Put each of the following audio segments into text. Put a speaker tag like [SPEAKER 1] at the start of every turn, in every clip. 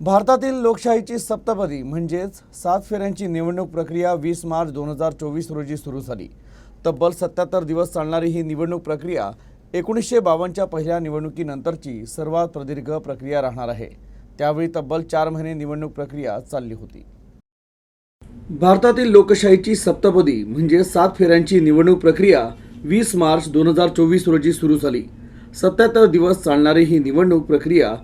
[SPEAKER 1] भारतातील लोकशाहीची सप्तपदी म्हणजेच सात फेऱ्यांची निवडणूक प्रक्रिया वीस मार्च दोन हजार चोवीस रोजी सुरू झाली. तब्बल सत्याहत्तर दिवस चालणारी ही निवडणूक प्रक्रिया एकोणीसशे बावन्नच्या पहिल्या निवडणुकीनंतरची सर्वात प्रदीर्घ प्रक्रिया राहणार आहे. त्यावेळी तब्बल चार महिने निवडणूक प्रक्रिया चालली होती. भारतातील लोकशाहीची सप्तपदी म्हणजे सात फेऱ्यांची निवडणूक प्रक्रिया वीस मार्च दोन हजार चोवीस रोजी सुरू झाली. सत्याहत्तर दिवस चालणारी ही निवडणूक प्रक्रिया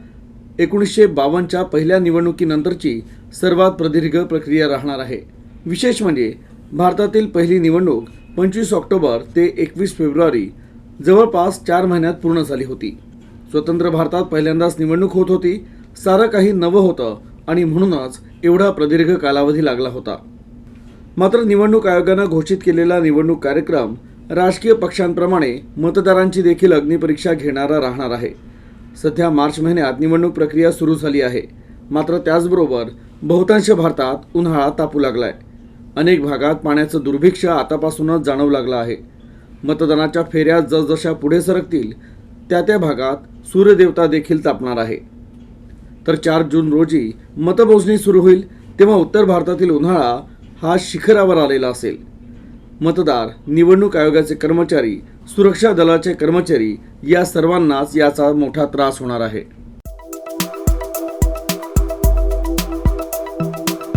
[SPEAKER 1] एकोणीसशे बावन्नच्या पहिल्या निवडणुकीनंतरची सर्वात प्रदीर्घ प्रक्रिया राहणार आहे. विशेष म्हणजे भारतातील पहिली निवडणूक पंचवीस ऑक्टोबर ते एकवीस फेब्रुवारी जवळपास चार महिन्यात पूर्ण झाली होती. स्वतंत्र भारतात पहिल्यांदाच निवडणूक होत होती सारं काही नवं होतं आणि म्हणूनच एवढा प्रदीर्घ कालावधी लागला होता. मात्र निवडणूक आयोगानं घोषित केलेला निवडणूक कार्यक्रम राजकीय पक्षांप्रमाणे मतदारांची देखील अग्निपरीक्षा घेणारा राहणार आहे. सध्या मार्च महिन्यात निवडणूक प्रक्रिया सुरू झाली आहे. मात्र त्याचबरोबर बहुतांश भारतात उन्हाळा तापू लागलाय. अनेक भागात पाण्याचं दुर्भिक्ष आतापासूनच जाणवू लागलं आहे. मतदानाच्या फेऱ्या जसजशा पुढे सरकतील त्या त्या भागात सूर्यदेवता देखील तापणार आहे. तर चार जून रोजी मतमोजणी सुरू होईल तेव्हा उत्तर भारतातील उन्हाळा हा शिखरावर आलेला असेल. मतदार निवडणूक आयोगाचे कर्मचारी सुरक्षा दलाचे कर्मचारी या सर्वांनाच याचा मोठा त्रास होणार आहे.